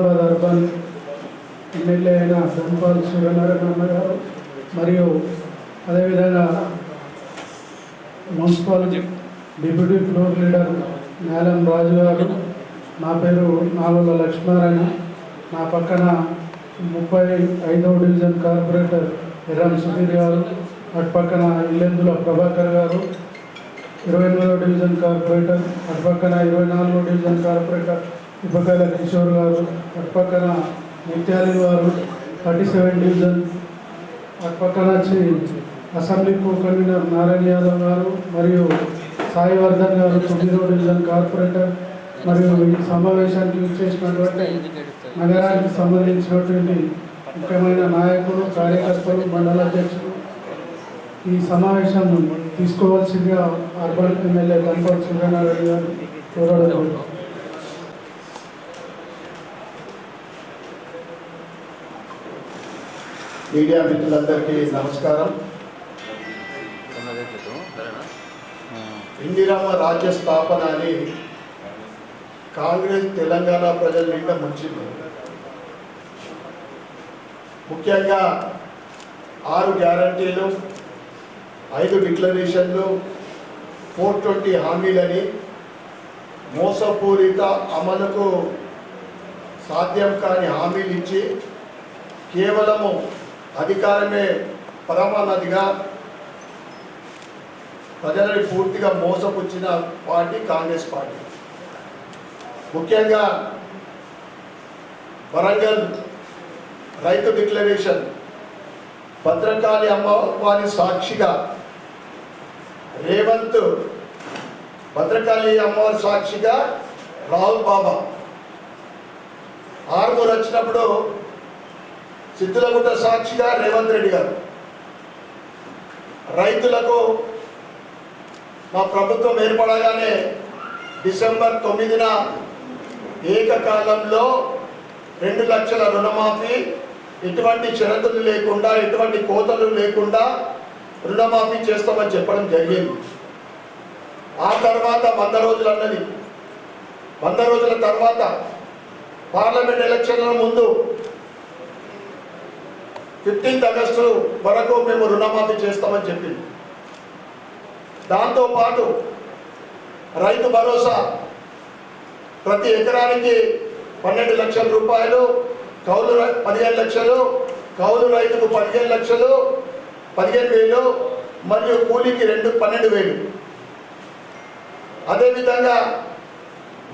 Nizamabad urban MLA అయిన ధన్పాల్ సూర్యనారాయణ గారు మరియు అదేవిధంగా municipal deputy floor leader Nelam Raju garu నా పేరు నాలుగుల లక్ష్మీనారాయణ. నా పక్కన ముప్పై ఐదవ డివిజన్ కార్పొరేటర్ ఎర్రం సుధీర్ గారు అటు పక్కన ఇల్లెందుల ప్రభాకర్ గారు ఇరవై ఎనిమిదవ డివిజన్ కార్పొరేటర్ అటు పక్కన ఇరవై నాలుగో డివిజన్ కార్పొరేటర్ ఇప్పకాయల కిషోర్ గారు అటుపక్కన నిత్యాలి గారు థర్టీ సెవెన్ డివిజన్ అటుపక్కన వచ్చి అసెంబ్లీ కన్వీనర్ నారాయణ యాదవ్ గారు మరియు సాయివర్ధన్ గారు తొమ్మిదో డివిజన్ కార్పొరేటర్ మరియు ఈ సమావేశానికి ఇచ్చేసినటువంటి నగరానికి సంబంధించినటువంటి ముఖ్యమైన నాయకులు కార్యకర్తలు మండల అధ్యక్షులు. ఈ సమావేశం తీసుకోవాల్సిందిగా అర్బన్ ఎమ్మెల్యే గణపతి సూర్యనారాయణ గారు కోరడం మీడియా మిత్రులందరికీ నమస్కారం. ఇందిరమ్మ రాజ్య స్థాపన అని కాంగ్రెస్ తెలంగాణ ప్రజల నిండా ముంచింది. ముఖ్యంగా ఆరు గ్యారంటీలు ఐదు డిక్లరేషన్లు ఫోర్ ట్వంటీ హామీలని మోసపూరిత అమలుకు సాధ్యం కాని హామీలు ఇచ్చి కేవలము అధికారమే పరమానదిగా ప్రజలని పూర్తిగా మోసపుచ్చిన పార్టీ కాంగ్రెస్ పార్టీ. ముఖ్యంగా వరంగల్ రైతు డిక్లరేషన్ భద్రకాళి అమ్మవారి సాక్షిగా రేవంత్ భద్రకాళి అమ్మవారి సాక్షిగా రాహుల్ బాబా. ఆరుగురు వచ్చినప్పుడు చిత్తులగుట్ట సాక్షిగా రేవంత్ రెడ్డి గారు. రైతులకు మా ప్రభుత్వం ఏర్పడగానే డిసెంబర్ తొమ్మిదిన ఏకకాలంలో రెండు లక్షల రుణమాఫీ ఎటువంటి షరతులు లేకుండా ఎటువంటి కోతలు లేకుండా రుణమాఫీ చేస్తామని చెప్పడం జరిగింది. ఆ తర్వాత వంద రోజులు అన్నది. వంద రోజుల తర్వాత పార్లమెంట్ ఎలక్షన్ల ముందు ఫిఫ్టీన్త్ ఆగస్టు వరకు మేము రుణమాఫీ చేస్తామని చెప్పింది. దాంతోపాటు రైతు భరోసా ప్రతి ఎకరానికి పన్నెండు లక్షల రూపాయలు కౌలు రై- పదిహేను లక్షలు కౌలు రైతుకు పదిహేను లక్షలు పదిహేను వేలు మరియు కూలీకి రెండు పన్నెండు వేలు. అదేవిధంగా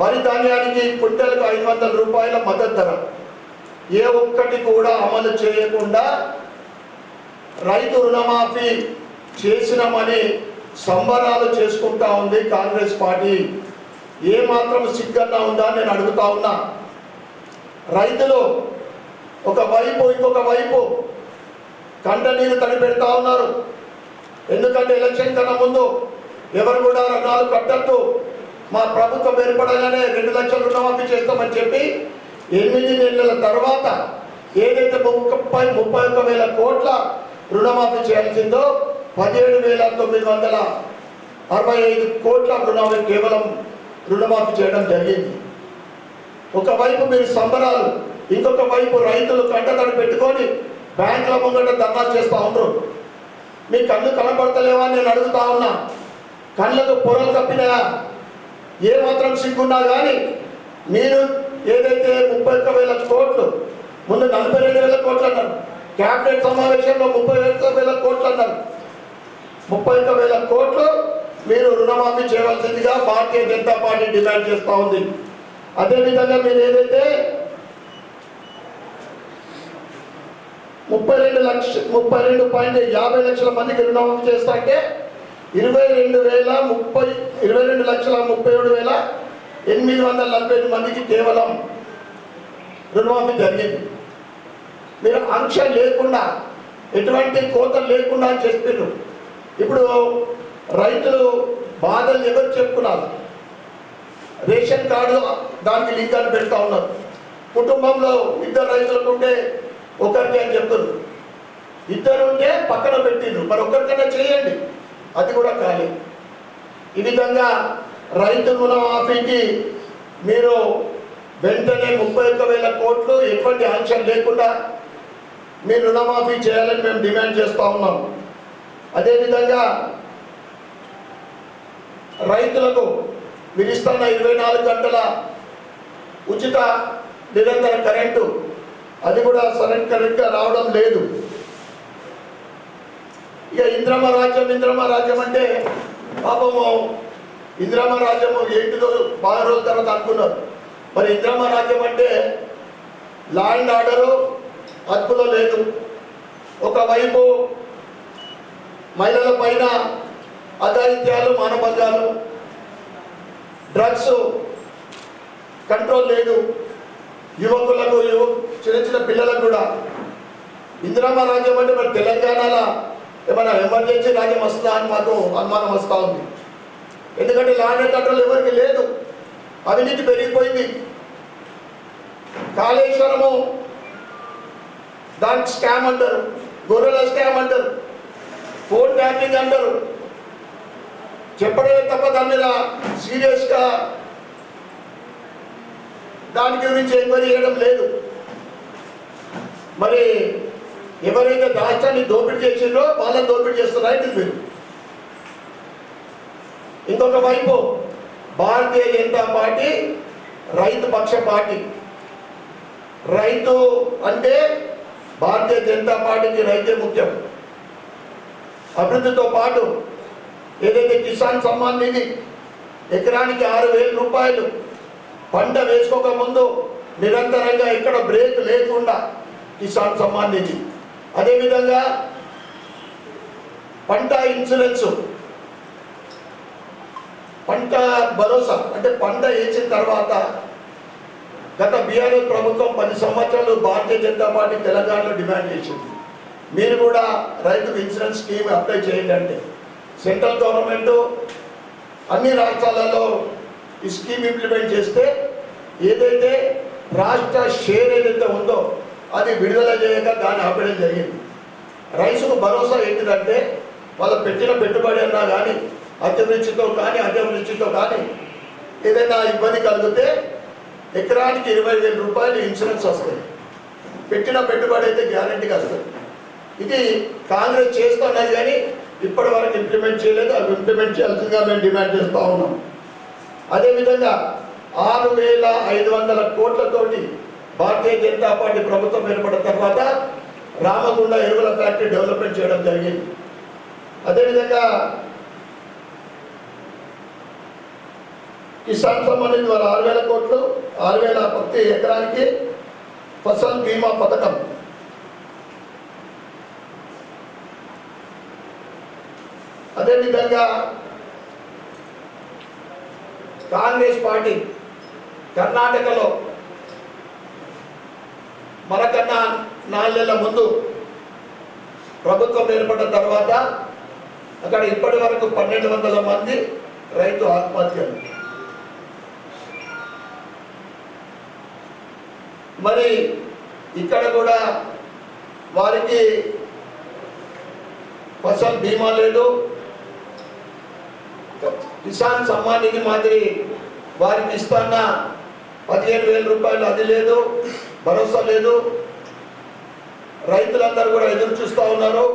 వరి ధాన్యానికి క్వింటల్కు ఐదు వందల రూపాయల మద్దతు ధర. ఏ ఒక్కటి కూడా అమలు చేయకుండా రైతు రుణమాఫీ చేసినామని సంబరాలు చేసుకుంటా ఉంది కాంగ్రెస్ పార్టీ. ఏ మాత్రం సిగ్గన్నా ఉందా అని నేను అడుగుతా ఉన్నా. రైతులు ఒక వైపు ఇంకొక వైపు కంట నీరు తడిపెడతా ఉన్నారు. ఎందుకంటే ఎలక్షన్ కన్నా ముందు ఎవరు కూడా రుణాలు కట్టద్దు. మా ప్రభుత్వం ఏర్పడగానే రెండు లక్షల రుణమాఫీ చేస్తామని చెప్పి ఎనిమిది నెలల తర్వాత ఏదైతే ముప్పై ముప్పై ఒక్క వేల కోట్ల రుణమాఫీ చేయాల్సిందో పదిహేడు వేల తొమ్మిది వందల అరవై ఐదు కోట్ల రుణమాఫీ కేవలం రుణమాఫీ చేయడం జరిగింది. ఒకవైపు మీరు సంబరాలు ఇంకొక వైపు రైతులు కంటతడి పెట్టుకొని బ్యాంకుల ముంగట ధర్నా చేస్తూ ఉండరు. మీ కళ్ళు కనపడతలేవా అని నేను అడుగుతా ఉన్నా. కళ్ళకు పొరలు కప్పినాయా ఏ మాత్రం సిగ్గున్నా కానీ మీరు ఏదైతే ముప్పై ఒక్క వేల కోట్లు ముందు నలభై రెండు వేల కోట్లు అన్నారు క్యాబినెట్ సమావేశంలో ముప్పై ఒక్క వేల కోట్లు అన్నారు ముప్పై ఒక్క వేల కోట్లు మీరు రుణమాఫీ చేయవలసిందిగా భారతీయ జనతా పార్టీ డిమాండ్ చేస్తూ ఉంది. అదేవిధంగా మీరు ఏదైతే ముప్పై రెండు లక్ష ముప్పై రెండు పాయింట్ యాభై లక్షల మందికి రుణమాఫీ చేస్తా అంటే ఇరవై రెండు వేల ముప్పై ఇరవై రెండు లక్షల ముప్పై ఏడు వేల ఎనిమిది వందల నలభై ఐదు మందికి కేవలం రుణమాఫీ జరిగింది. మీరు ఆంక్ష లేకుండా ఎటువంటి కోతలు లేకుండా అని ఇప్పుడు రైతులు బాధలు ఎవరు చెప్పుకున్నారు? రేషన్ కార్డు దానికి లింక్ అని పెడతా ఉన్నారు. కుటుంబంలో ఇద్దరు రైతులకు ఉంటే ఒకరికి అని చెప్తారు ఇద్దరు ఉంటే పక్కన పెట్టిండ్రు మరి ఒక్కరికైనా చేయండి. అది కూడా కాలేదు ఈ విధంగా రైతు రుణమాఫీకి మీరు వెంటనే ముప్పై ఒక్క వేల కోట్లు ఎటువంటి ఆంక్షన్ లేకుండా మీరు రుణమాఫీ చేయాలని మేము డిమాండ్ చేస్తూ ఉన్నాం. అదేవిధంగా రైతులకు విధిస్తున్న ఇరవై నాలుగు గంటల ఉచిత నిరంతర కరెంటు అది కూడా సరైన కరెంట్గా రావడం లేదు. ఇక ఇంద్రమ రాజ్యం ఇంద్రమ రాజ్యం అంటే పాపము ఇంద్రమ్మ రాజ్యము ఏంటిదో బాగా రోజుల తర్వాత అనుకున్నారు. మరి ఇంద్రమ్మ రాజ్యం అంటే ల్యాండ్ ఆర్డరు అదుపులో లేదు. ఒకవైపు మహిళల పైన అఘాయిత్యాలు మానభంగాలు డ్రగ్స్ కంట్రోల్ లేదు. యువకులకు యువ చిన్న చిన్న పిల్లలకు కూడా. ఇందిరామ రాజ్యం అంటే మరి తెలంగాణలో ఏమైనా ఎమర్జెన్సీ రాజ్యం వస్తుందా అని మాకు అనుమానం వస్తూ ఉంది. ఎందుకంటే లాండ్ కంట్రోల్ ఎవరికి లేదు. అవినీతి పెరిగిపోయింది. కాళేశ్వరము దానికి స్కామ్ అంటారు. గొర్రెల స్కామ్ అంటారు. ఫోన్ ట్యాపింగ్ అంటారు. చెప్పడమే తప్ప దాని మీద సీరియస్గా దాని గురించి ఎంక్వైరీ చేయడం లేదు. మరి ఎవరైతే రాష్ట్రాన్ని దోపిడీ చేసిండ్రో వాళ్ళని దోపిడీ చేస్తున్నారు మీరు. ఇంకొక వైపు భారతీయ జనతా పార్టీ రైతు పక్ష పార్టీ. రైతు అంటే భారతీయ జనతా పార్టీకి రైతే ముఖ్యం. అభివృద్ధితో పాటు ఏదైతే కిసాన్ సమ్మాన్ నిధి ఎకరానికి ఆరు వేల రూపాయలు పంట వేసుకోక ముందు నిరంతరంగా ఎక్కడ బ్రేక్ లేకుండా కిసాన్ సమ్మాన్ నిధి. అదేవిధంగా పంట ఇన్సూరెన్స్ పంట భరోసా అంటే పంట వేసిన తర్వాత గత బీఆర్ఎస్ ప్రభుత్వం పది సంవత్సరాలు భారతీయ జనతా పార్టీ తెలంగాణలో డిమాండ్ చేసింది. మీరు కూడా రైతుకు ఇన్సూరెన్స్ స్కీమ్ అప్లై చేయండి అంటే. సెంట్రల్ గవర్నమెంట్ అన్ని రాష్ట్రాలలో ఈ స్కీమ్ ఇంప్లిమెంట్ చేస్తే ఏదైతే రాష్ట్ర షేర్ ఏదైతే ఉందో అది విడుదల చేయక దాన్ని ఆపేయడం జరిగింది. రైతుకు భరోసా ఏంటిదంటే వాళ్ళు పెట్టిన పెట్టుబడి అన్నా కానీ అతివృష్టితో కానీ అతివృష్టితో కానీ. ఏదైనా ఇబ్బంది కలిగితే ఎకరానికి ఇరవై వేల రూపాయలు ఇన్సూరెన్స్ వస్తుంది. పెట్టిన పెట్టుబడి అయితే గ్యారంటీగా వస్తుంది. ఇది కాంగ్రెస్ చేస్తున్నది కానీ ఇప్పటి వరకు ఇంప్లిమెంట్ చేయలేదు. అవి ఇంప్లిమెంట్ చేయాల్సిందిగా మేము డిమాండ్ చేస్తూ ఉన్నాం. అదేవిధంగా ఆరు వేల ఐదు వందల కోట్లతోటి భారతీయ జనతా పార్టీ ప్రభుత్వం ఏర్పడిన తర్వాత రామగుండ ఎరువుల ఫ్యాక్టరీ డెవలప్మెంట్ చేయడం జరిగింది. అదేవిధంగా కిసాన్ సంబంధించి ద్వారా ఆరు వేల కోట్లు ఆరు వేల ప్రతి ఎకరానికి ఫసల్ బీమా పథకం. అదేవిధంగా కాంగ్రెస్ పార్టీ కర్ణాటకలో మనకన్నా నాలుగేళ్ళ ముందు ప్రభుత్వం ఏర్పడిన తర్వాత అక్కడ ఇప్పటి వరకు పన్నెండు వందల మంది రైతు ఆత్మహత్యలు. మరి ఇక్కడ కూడా వారికి ఫసల్ బీమా లేదు. కిసాన్ సమ్మాన్ నిధి మాదిరి వారికి ఇస్తాన్న పదిహేను వేల రూపాయలు అది లేదు భరోసా లేదు. రైతులందరూ కూడా ఎదురు చూస్తూ ఉన్నారు.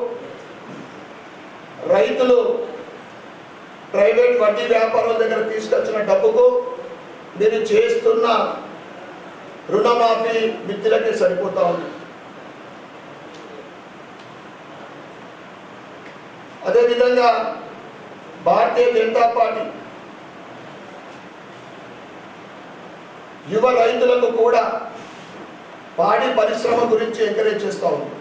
రైతులు ప్రైవేట్ వడ్డీ వ్యాపారుల దగ్గర తీసుకొచ్చిన డబ్బుకు మీరు చేస్తున్న రుణమాఫీ మిత్రులకే సరిపోతా ఉంది. అదేవిధంగా భారతీయ జనతా పార్టీ యువ రైతులకు కూడా పాడి పరిశ్రమ గురించి ఎంకరేజ్ చేస్తూ ఉంది.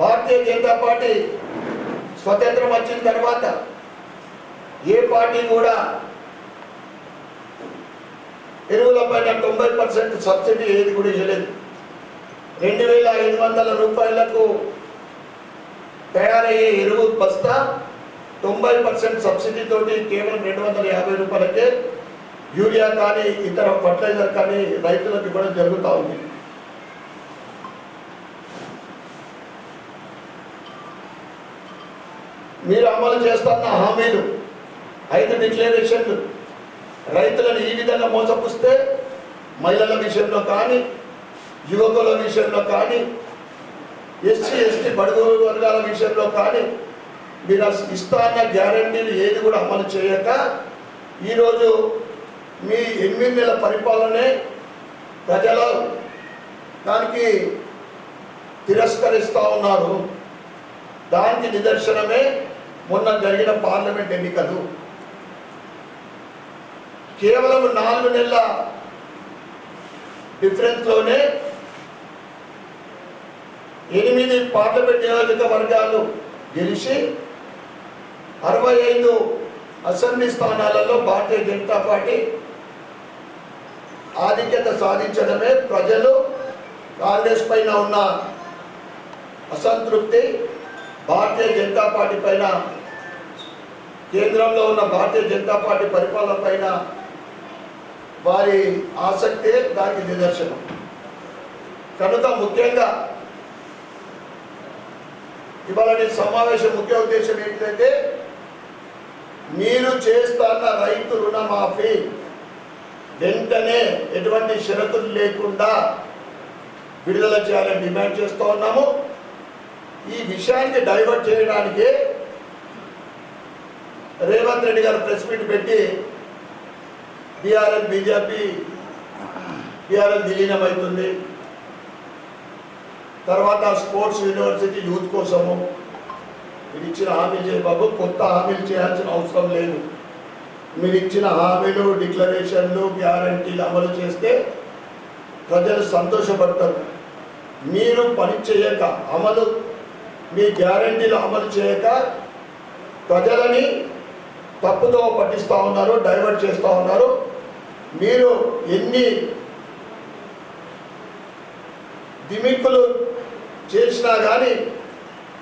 భారతీయ జనతా పార్టీ స్వతంత్రం వచ్చిన తర్వాత ఏ పార్టీ కూడా ఎరువుల పైన తొంభై పర్సెంట్ సబ్సిడీ ఏది కూడా ఇవ్వలేదు. రెండు వేల ఐదు వందల రూపాయలకు తయారయ్యే ఎరువు బస్తా తొంభై పర్సెంట్ సబ్సిడీతోటి కేవలం రెండు వందల యాభై రూపాయలకే యూరియా కానీ ఇతర ఫర్టిలైజర్ కానీ రైతులకు ఇవ్వడం జరుగుతూ ఉంది. మీరు అమలు చేస్తున్న హామీలు ఐదు డిక్లరేషన్లు రైతులను ఈ విధంగా మోసపుస్తే మహిళల విషయంలో కానీ యువకుల విషయంలో కానీ ఎస్సీ ఎస్టీ బడుగు వర్గాల విషయంలో కానీ మీరు ఇస్తాన్న గ్యారంటీలు ఏది కూడా అమలు చేయక ఈరోజు మీ ఎనిమిది నెలల పరిపాలనే ప్రజల దానికి తిరస్కరిస్తూ ఉన్నారు. దానికి నిదర్శనమే మొన్న జరిగిన పార్లమెంట్ ఎన్నికలు. కేవలం నాలుగు నెలల డిఫరెన్స్లోనే ఎనిమిది పార్లమెంట్ నియోజకవర్గాలు గెలిచి అరవై ఐదు అసెంబ్లీ స్థానాలలో భారతీయ జనతా పార్టీ ఆధిక్యత సాధించడమే ప్రజలు కాంగ్రెస్ పైన ఉన్న అసంతృప్తి భారతీయ జనతా పార్టీ పైన కేంద్రంలో ఉన్న భారతీయ జనతా పార్టీ పరిపాలన పైన వారి ఆసక్తే దానికి నిదర్శనం. కనుక ముఖ్యంగా ఇవాళ సమావేశం ముఖ్య ఉద్దేశం ఏంటంటే మీరు చేస్తున్న రైతు రుణమాఫీ వెంటనే ఎటువంటి షరతులు లేకుండా విడుదల చేయాలని డిమాండ్ చేస్తూ ఉన్నాము. ఈ విషయానికి డైవర్ట్ చేయడానికి రేవంత్ రెడ్డి గారు ప్రెస్ మీట్ పెట్టి బీఆర్ఎస్ బీజేపీ బీఆర్ఎస్ విలీనమవుతుంది తర్వాత స్పోర్ట్స్ యూనివర్సిటీ యూత్ కోసము మీరు ఇచ్చిన హామీలు చేయ బాబు కొత్త హామీలు చేయాల్సిన అవసరం లేదు. మీరు ఇచ్చిన హామీలు డిక్లరేషన్లు గ్యారంటీలు అమలు చేస్తే ప్రజలు సంతోషపడతారు. మీరు పని చేయక అమలు మీ గ్యారంటీలు అమలు చేయక ప్రజలని తప్పుదో పట్టిస్తూ ఉన్నారు డైవర్ట్ చేస్తూ ఉన్నారు మీరు ఎన్ని దిమిక్కులు చేసినా కానీ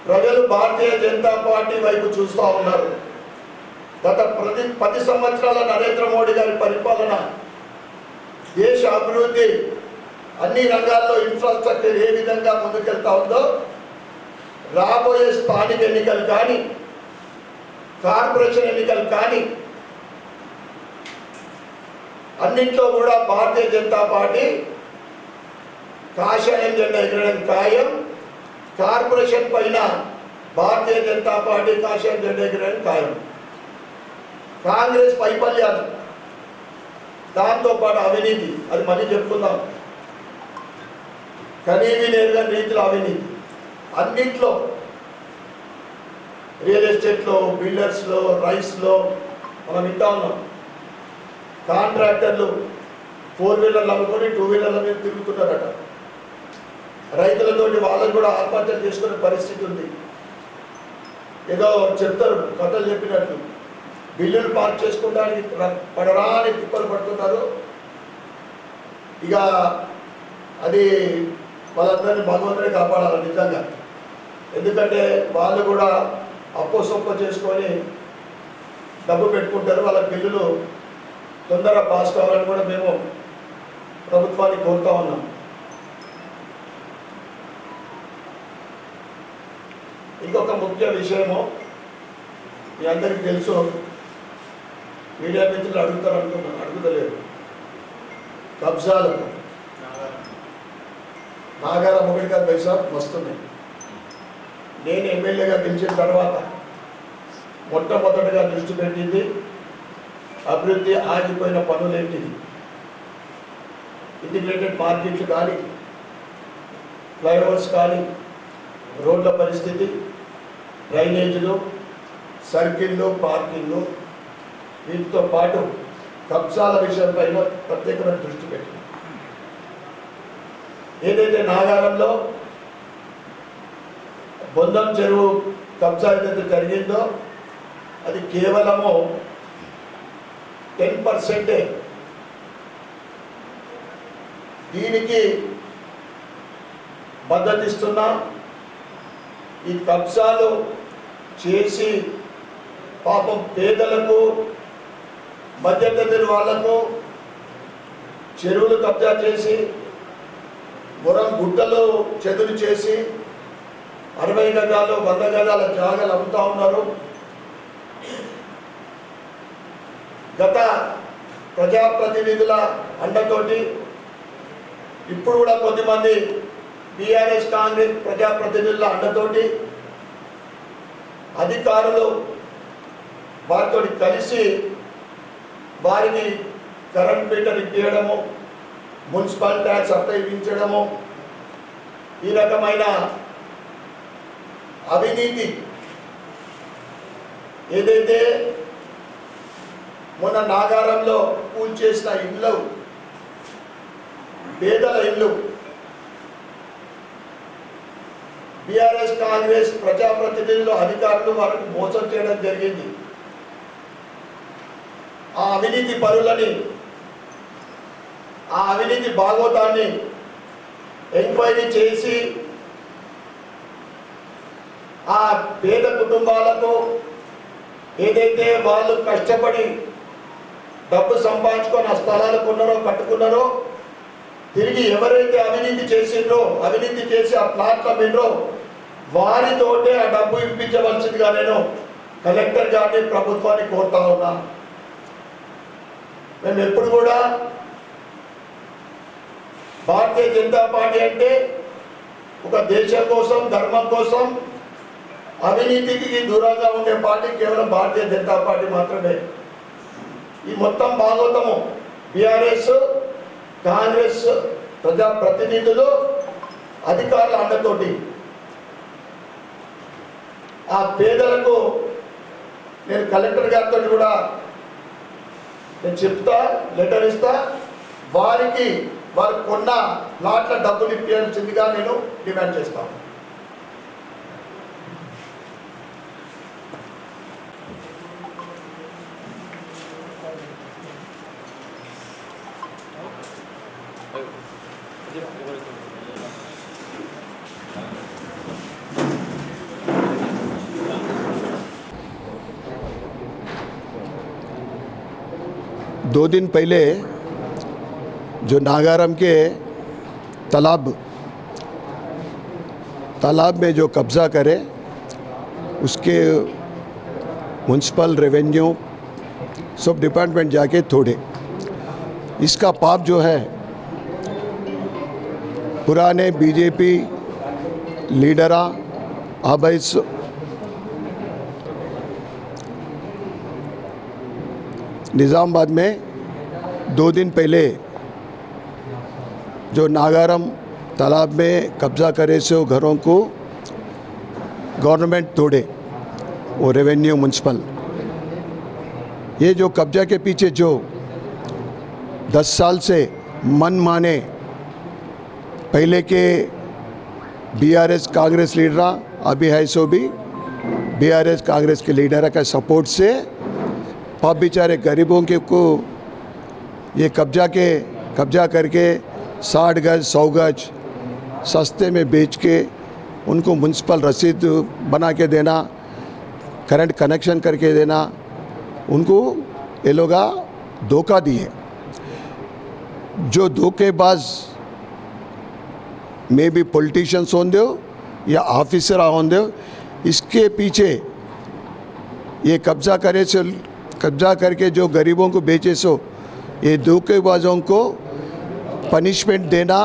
ప్రజలు భారతీయ జనతా పార్టీ వైపు చూస్తూ ఉన్నారు. గత ప్రతి పది సంవత్సరాల నరేంద్ర మోడీ గారి పరిపాలన దేశ అభివృద్ధి అన్ని రంగాల్లో ఇన్ఫ్రాస్ట్రక్చర్ ఏ విధంగా ముందుకెళ్తా ఉందో రాబోయే స్థానిక ఎన్నికలు కానీ కార్పొరేషన్ ఎన్నికలు కానీ అన్నింట్లో కూడా భారతీయ జనతా పార్టీ కాషాయం జెండా ఎగరడం ఖాయం. కార్పొరేషన్ పైన భారతీయ జనతా పార్టీ కాషాయం జెండా ఎగరడం ఖాయం. కాంగ్రెస్ వైఫల్యాలు దాంతోపాటు అవినీతి. అది మళ్ళీ చెప్పుకుందాం. కనీవి నేరుగా రీతిలో అవినీతి. అన్నింట్లో రియల్ ఎస్టేట్లో బిల్డర్స్లో రైస్లో మనం వింటా ఉన్నాం. కాంట్రాక్టర్లు ఫోర్ వీలర్లు అమ్ముకొని టూ వీలర్ల మీద తిరుగుతున్నారట. రైతులతోటి వాళ్ళకు కూడా ఆత్మహత్య చేసుకునే పరిస్థితి ఉంది. ఏదో చెప్తారు కథలు చెప్పినట్లు. బిల్లులు పార్క్ చేసుకోవడానికి ర- పడరాని తిప్పలు పడుతున్నారు. ఇక అది వాళ్ళందరినీ భగవంతుడే కాపాడాలి నిజంగా. ఎందుకంటే వాళ్ళు కూడా అప్పో సొప్ప చేసుకొని డబ్బు పెట్టుకుంటారు. వాళ్ళ బిల్లులు తొందరగా పాస్ కావాలని కూడా మేము ప్రభుత్వాన్ని కోరుతా ఉన్నాం. ఇంకొక ముఖ్య విషయము మీ అందరికీ తెలుసు. మీడియా మిత్రులు అడుగుతారు అనుకున్నాను అడుగుతలేరు. కబ్జాలు నాగారం. ఒకటి కాదు పైసా వస్తున్నాయి నేను ఎమ్మెల్యేగా గెలిచిన తర్వాత మొట్టమొదటిగా దృష్టి పెట్టింది అభివృద్ధి ఆగిపోయిన పనులేంటిది ఇంటిగ్రేటెడ్ మార్కెట్లు కానీ ఫ్లైఓవర్స్ కానీ రోడ్ల పరిస్థితి డ్రైనేజీలు సర్కిళ్ళు పార్కింగ్లు వీటితో పాటు కబ్జాల విషయంపైన ప్రత్యేకమైన దృష్టి పెట్టింది. ఏదైతే నాగారంలో బొందం చెరువు కబ్జా ఏదైతే జరిగిందో అది కేవలము టెన్ పర్సెంటే. దీనికి మద్దతిస్తున్నా ఈ కబ్జాలు చేసి పాపం పేదలకు మధ్యతరగతి వాళ్ళకు చెరువులు కబ్జా చేసి మొరం గుట్టలు చెదురు చేసి అరవై గజాలు వంద గజాల జాగాలు అమ్ముతా ఉన్నారు. గత ప్రజాప్రతినిధుల అండతోటి ఇప్పుడు కూడా కొద్దిమంది బీఆర్ఎస్ కాంగ్రెస్ ప్రజాప్రతినిధుల అండతోటి అధికారులు వారితో కలిసి వారికి కరెంట్ మీటర్ ఇప్పించడము మున్సిపల్ ట్యాక్స్ అప్పగించడము ఈ రకమైన అవినీతి. ఏదైతే మొన్న నాగారంలో కూల్చేసిన ఇల్లు పేదల ఇల్లు బీఆర్ఎస్ కాంగ్రెస్ ప్రజాప్రతినిధులు అధికారులు వారికి మోసం చేయడం జరిగింది. ఆ అవినీతి పరులని ఆ అవినీతి భాగవతాన్ని ఎంక్వైరీ చేసి ఆ పేద కుటుంబాలకు ఏదైతే వాళ్ళు కష్టపడి డబ్బు సంపాదించుకొని ఆ స్థలాలు కొన్నారో కట్టుకున్నారో తిరిగి ఎవరైతే అవినీతి చేసిండ్రో అవినీతి చేసి ఆ ప్లాట్ల అమ్మిండ్రో వారితోటే ఆ డబ్బు ఇప్పించవలసిందిగా నేను కలెక్టర్ గారిని ప్రభుత్వాన్ని కోరుతా ఉన్నా. మేము ఎప్పుడు కూడా భారతీయ జనతా పార్టీ అంటే ఒక దేశం కోసం ధర్మం కోసం అవినీతికి దూరంగా ఉండే పార్టీ కేవలం భారతీయ జనతా పార్టీ మాత్రమే. ఈ మొత్తం భాగవతము బీఆర్ఎస్ కాంగ్రెస్ ప్రజాప్రతినిధులు అధికారుల అండతోటి ఆ పేదలకు నేను కలెక్టర్ గారితో కూడా నేను చెప్తా లెటర్ ఇస్తా. వారికి వారు కొన్న ప్లాట్ల డబ్బులు ఇప్పించిందిగా నేను డిమాండ్ చేస్తాను दिन पहले जो नागारम के तालाब तालाब में जो कब्ज़ा करे, उसके म्यूनसिपल रेवेन्यू सब डिपार्टमेंट जाके थोड़े इसका पाप जो है, पुराने बीजेपी लीडरा अब इस निज़ामाबाद में दो दिन पहले जो नागारम तालाब में कब्ज़ा करे से वो घरों को गवर्नमेंट तोड़े, वो रेवेन्यू म्यूनसिपल। ये जो कब्ज़ा के पीछे जो दस साल से मन माने, पहले के बीआरएस कांग्रेस लीडरा अभी है सो भी बीआरएस कांग्रेस के लीडर का सपोर्ट से पाप बेचारे गरीबों के को ये कब्जा के, कब्जा करके साठ गज, सौ गज सस्ते में बेच के उनको म्यूनसिपल रसीद बना के देना करंट कनेक्शन करके देना, उनको ये लोग धोखा दिए। जो धोखेबाज मे भी पॉलिटिशियंस हों दो या ऑफिसर हों दो इसके पीछे ये कब्जा करे से, कब्जा करके जो गरीबों को बेचे सो ये धोखेबाजों को पनिशमेंट देना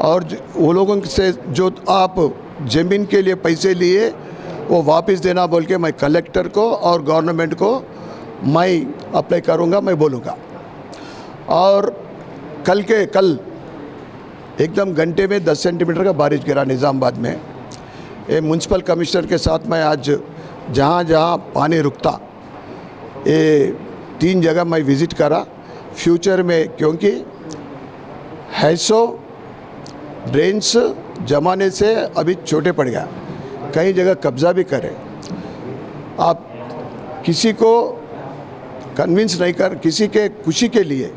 और वो लोगों से जो आप ज़मीन के लिए पैसे लिए, वो वापस देना बोल के मैं कलेक्टर को और गवर्नमेंट को मैं अप्लाई करूँगा, मैं बोलूँगा। और कल के, कल एकदम घंटे में 10 सेंटीमीटर का बारिश गिरा निज़ामाबाद में। ये म्यूनसिपल कमिश्नर के साथ मैं आज जहाँ जहाँ पानी रुकता, ये तीन जगह मैं विज़िट करा। फ्यूचर में, क्योंकि हैसो ड्रेन्स जमाने से अभी छोटे पड़ गया। कई जगह कब्ज़ा भी करें। आप किसी को कन्विंस नहीं कर, किसी के खुशी के लिए,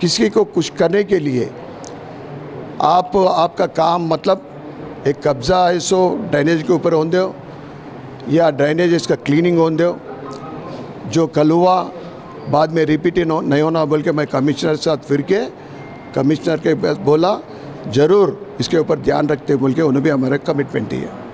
किसी को कुछ करने के लिए, आप, आपका काम मतलब एक कब्ज़ा है सो ड्रेनेज के ऊपर हों दो या ड्रेनेज इसका क्लीनिंग हों दो जो कलुआ बाद में रिपीट नहीं होना बोल के मैं कमिश्नर के साथ फिर के कमिश्नर के पास बोला, ज़रूर, इसके ऊपर ध्यान रखते बोल के उन्हें भी हमारा कमिटमेंट ही है